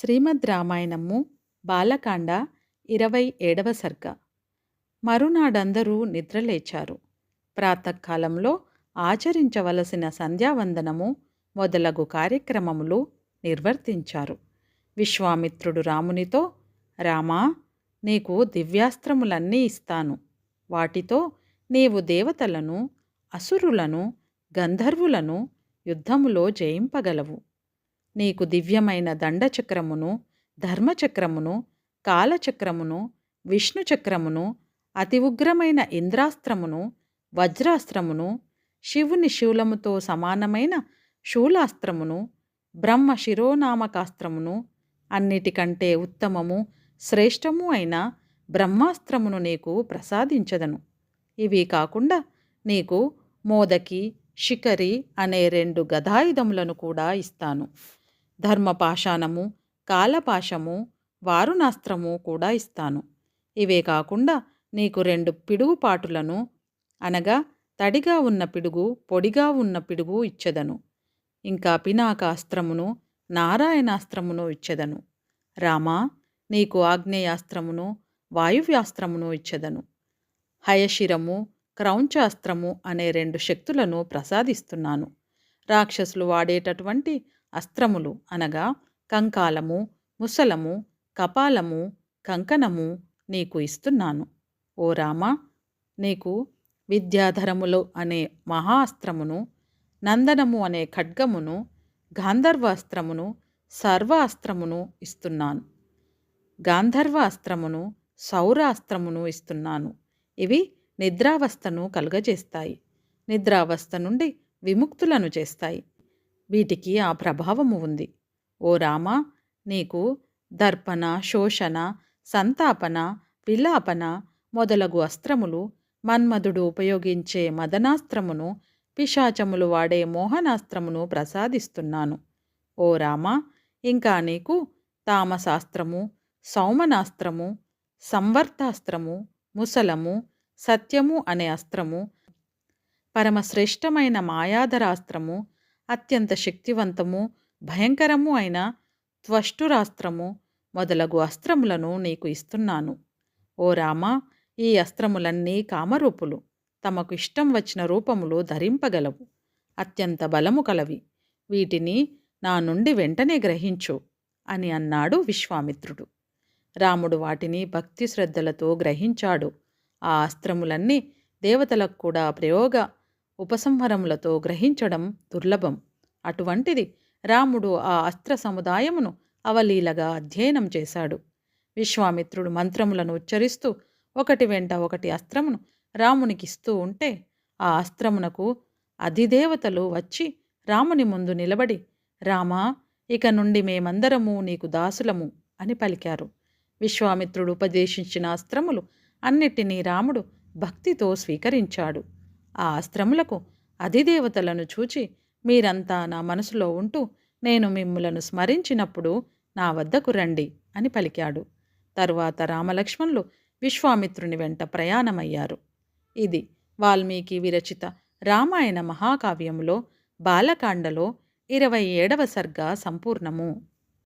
శ్రీమద్ రామాయణము బాలకాండ ఇరవై ఏడవ సర్గ. మరునాడందరూ నిద్రలేచారు. ప్రాతకాలంలో ఆచరించవలసిన సంధ్యావందనము మొదలగు కార్యక్రమములు నిర్వర్తించారు. విశ్వామిత్రుడు రామునితో రామా నీకు దివ్యాస్త్రములన్నీ ఇస్తాను. వాటితో నీవు దేవతలను అసురులను గంధర్వులను యుద్ధములో జయింపగలవు. నీకు దివ్యమైన దండచక్రమును ధర్మచక్రమును కాలచక్రమును విష్ణుచక్రమును అతి ఉగ్రమైన ఇంద్రాస్త్రమును వజ్రాస్త్రమును శివుని శూలముతో సమానమైన శూలాస్త్రమును బ్రహ్మ శిరోనామకాస్త్రమును అన్నిటికంటే ఉత్తమము శ్రేష్టము అయిన బ్రహ్మాస్త్రమును నీకు ప్రసాదించదను. ఇవి కాకుండా నీకు మోదకి శిఖరి అనే రెండు గదాయుధములను కూడా ఇస్తాను. ధర్మపాషాణము కాలపాశము వారుణాస్త్రము కూడా ఇస్తాను. ఇవే కాకుండా నీకు రెండు పిడుగుపాటులను అనగా తడిగా ఉన్న పిడుగు పొడిగా ఉన్న పిడుగు ఇచ్చెదను. ఇంకా పినాకాస్త్రమును నారాయణాస్త్రమును ఇచ్చెదను. రామా నీకు ఆగ్నేయాస్త్రమును వాయువ్యాస్త్రమును ఇచ్చెదను. హయశిరము క్రౌంచాస్త్రము అనే రెండు శక్తులను ప్రసాదిస్తున్నాను. రాక్షసులు వాడేటటువంటి అస్త్రములు అనగా కంకాలము ముసలము కపాలము కంకణము నీకు ఇస్తున్నాను. ఓ రామ నీకు విద్యాధరములు అనే మహాస్త్రమును నందనము అనే ఖడ్గమును గాంధర్వాస్త్రమును సర్వాస్త్రమును ఇస్తున్నాను. గాంధర్వ అస్త్రమును సౌరాస్త్రమును ఇస్తున్నాను. ఇవి నిద్రావస్థను కలుగజేస్తాయి. నిద్రావస్థ నుండి విముక్తులను చేస్తాయి. వీటికి ఆ ప్రభావము ఉంది. ఓ రామ నీకు దర్పణ శోషణ సంతాపన విలాపన మొదలగు అస్త్రములు మన్మధుడు ఉపయోగించే మదనాస్త్రమును పిశాచములు వాడే మోహనాస్త్రమును ప్రసాదిస్తున్నాను. ఓ రామ ఇంకా నీకు తామశాస్త్రము సౌమనాస్త్రము సంవర్తాస్త్రము ముసలము సత్యము అనే అస్త్రము పరమశ్రేష్టమైన మాయాధరాస్త్రము అత్యంత శక్తివంతము భయంకరము అయిన త్వష్టురాస్త్రము మొదలగు అస్త్రములను నీకు ఇస్తున్నాను. ఓ రామా ఈ అస్త్రములన్నీ కామరూపులు. తమకు ఇష్టం వచ్చిన రూపములు ధరింపగలవు. అత్యంత బలము కలవి. వీటిని నా నుండి వెంటనే గ్రహించు అని అన్నాడు విశ్వామిత్రుడు. రాముడు వాటిని భక్తి శ్రద్ధలతో గ్రహించాడు. ఆ అస్త్రములన్నీ దేవతలకు కూడా ప్రయోగ ఉపసంహరములతో గ్రహించడం దుర్లభం. అటువంటిది రాముడు ఆ అస్త్ర సముదాయమును అవలీలగా అధ్యయనం చేశాడు. విశ్వామిత్రుడు మంత్రములను ఉచ్చరిస్తూ ఒకటి వెంట ఒకటి అస్త్రమును రామునికిస్తూ ఉంటే ఆ అస్త్రమునకు అధిదేవతలు వచ్చి రాముని ముందు నిలబడి రామా ఇక నుండి మేమందరము నీకు దాసులము అని పలికారు. విశ్వామిత్రుడు ఉపదేశించిన అస్త్రములు అన్నిటినీ రాముడు భక్తితో స్వీకరించాడు. ఆ అస్త్రములకు అధిదేవతలను చూచి మీరంతా నా మనసులో ఉంటూ నేను మిమ్ములను స్మరించినప్పుడు నా వద్దకు రండి అని పలికాడు. తరువాత రామలక్ష్మణులు విశ్వామిత్రుని వెంట ప్రయాణమయ్యారు. ఇది వాల్మీకి విరచిత రామాయణ మహాకావ్యములో బాలకాండలో ఇరవై ఏడవ సర్గ సంపూర్ణము.